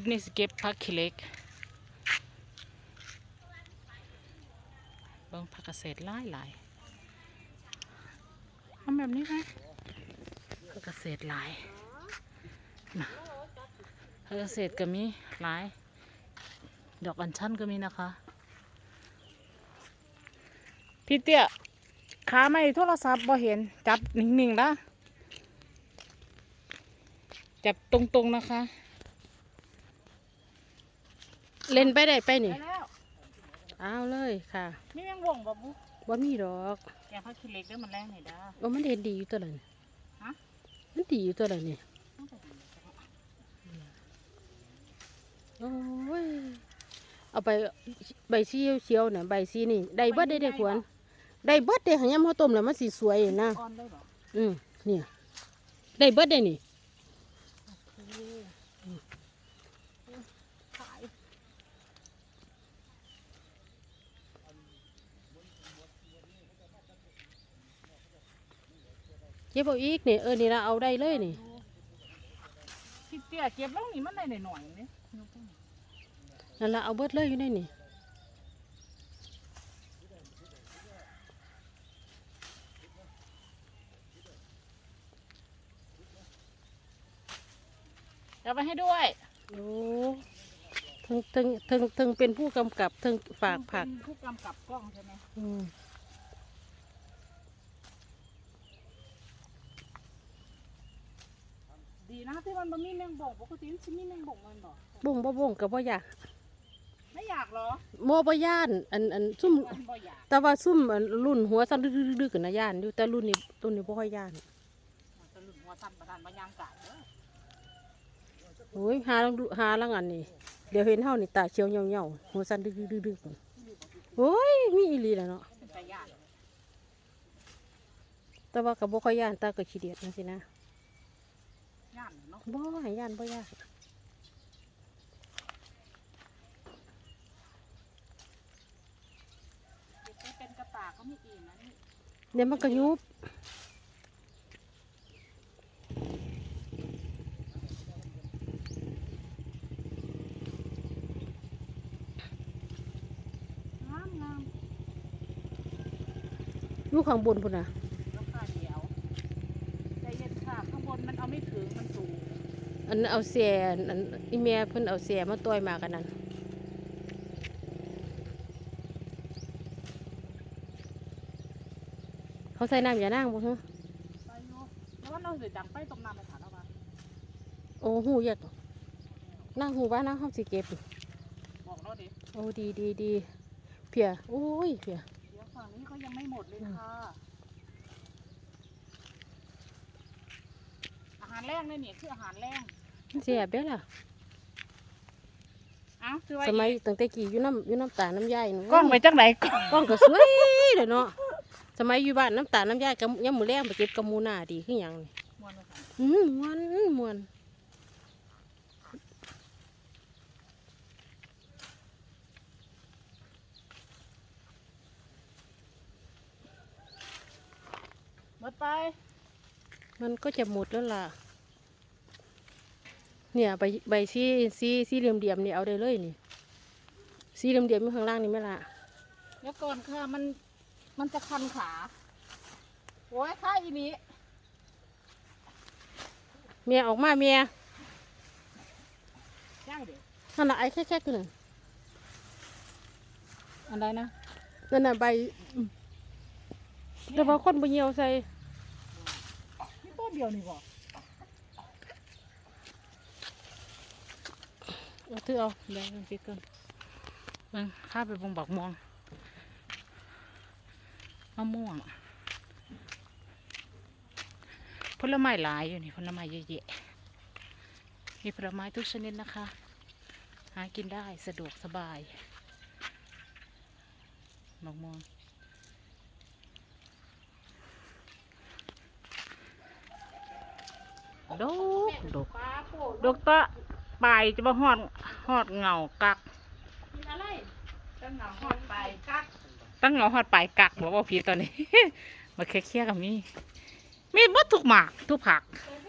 ลิปนี้สเก็บพักขี้เล็กเบิ่งผักเกษตรหลายหลายทำแบบนี้ไหมผักเกษตรหลายนะผักเกษตรก็มีหลาย ดอกอัญชันก็มีนะคะ พี่เตี้ยขาไม่โทรศัพท์บ่เห็นจับนิ่งๆนะจับตรงๆนะคะ เล่นไปได้ไปไปนี่แล้วเอาเลยค่ะนี่ยังวงบ่บุบ่มีดอกแกงผักขี้เหล็กเด้อมันแรงหน่อยเด้อโอ้มันเห็นดีอยู่ตัวละนี่ฮะ มันดีอยู่ตัวละนี่โอ้ย เอาไปใบซีเขียวๆน่ะใบซีนี่ ได้เบิดได้ได้ควรได้เบิดได้หันยามเฮาต้มแล้วมันสิสวยนะ อ่อนได้บ่อืมเนี่ย ได้เบิดได้นี่ ขาย เก็บเอาอีกนี่เออนี่ละเอาได้เลยนี่พี่เตี้ยเก็บลงนี่มันได้หน่อยๆนี่นั่นละเอาเบิดเลยอยู่ในนี่เอาไปให้ด้วยโอ้ถึงถึงถึงถึงเป็นผู้กำกับถึงฝากผักเป็นผู้กำกับกล้องใช่ไหมอืม ดีนะที่มันบ่มีแมงบ่งปกติมันสิมีแมงบ่งมันบ่บ่งบ่บ่งกับบ่อยากไม่อยากเหรอโมบ่ย่าน อันอันซุ่มมันบ่อยากแต่ว่าซุ่มอันรุ่นหัวสั่นดึกๆๆกันนะย่านอยู่แต่รุ่นนี้รุ่นนี้บ่ค่อยย่านมันจะหลุดหัวสั่นประทานบ่ยางกาดเด้อโอ้ยหาลังดูหาลังอันนี้เดี๋ยวเห็นเฮานี่ตาเขียวเหี่ยวๆหัวสั่นดึกๆๆๆกันโอ้ยมีอีหลีแหล้วเนาะเป็นตาญาติแต่ว่าก็บ่ค่อยย่านตาก็ขี้เดียดจังซี่นะ ญาติเนาะบ่ให้ย่านบ่ย่านเด็กที่เป็นกระตากก็มีอีกนะนี่เดี๋ยวมันก็ยุบงามงามอยู่ข้างบนพุ่นน่ะ ราคาเดียวใจเย็นค่ะข้างบนมันเอาไม่ถึงมันสูง อันเอาแซ่อันอีแม่เพิ่นเอาแซ่มาต่อยมากันนั่นเขาใส่น้ำยานางบ่ฮะไปอยู่แล้วว่าเราสิดังไปตรงน้ำไปถามเอามาโอ้หูอยากนั่งหูว่านั่งห้องสิเก็บนี่บอกเราดิโอ้ดีดีดีเพียโอ้ยเพียเดี๋ยวฝั่งนี้เขายังไม่หมดเลยค่ะ อาหารแรงนี่นี่คืออาหารแรง เสียบได้อล่ะเอ้าคือว่าสมัยตั้งแต่กี่อยู่น้ำอยู่น้ำตาลน้ำยายหนูกล้องไปจังไหนกล้องกล้องก็สวยเลยเนาะสมัยอยู่บ้านน้ำตาลน้ำยายกับยามมือแรงไปเก็บกำมูนาดีขึ้นอหย่างนี่มวนเลยค่ะอืมมวนมวนหมดไป มันก็จะหมดแล้วล่ะ เนี่ยใบใบซีซีซีเหลี่ยมเดียมๆนี่เอาได้เลยนี่ซีเหลี่ยมเดียมอยู่ข้างล่างนี่ไหมล่ะเดี๋ยวก่อนค่ะมันมันจะคันขาโอ้ยค่าอีนี้เมียออกมาเมียย่างเดี๋ยวนั่นน่ะไอ้แค่ๆคือนั่นอันใดนะนั่นน่ะใบอืมแต่ว่าคนบ่เหี่ยวใส่นี่ต้นเดียวนี่บ่ เอาถือเอาเดี๋ยวมันปิดก่อนเบิ่งข้าไปบงบักม่วงมะม่วงผลไม้หลายอยู่นี่ผลไม้เยอะแยะมีผลไม้ทุกชนิดนะคะ หากินได้สะดวกสบายมะม่วงดกดกดกตะ ปลายจะมาหอดหอดเงากักอะไรตั้งเงาหอดปลายกักตั้งเงาหอดปลายกักบอกว่าผิดตอนนี้ มาเคลียร์ๆกับมีมีหมดทุกหมากทุกผักไป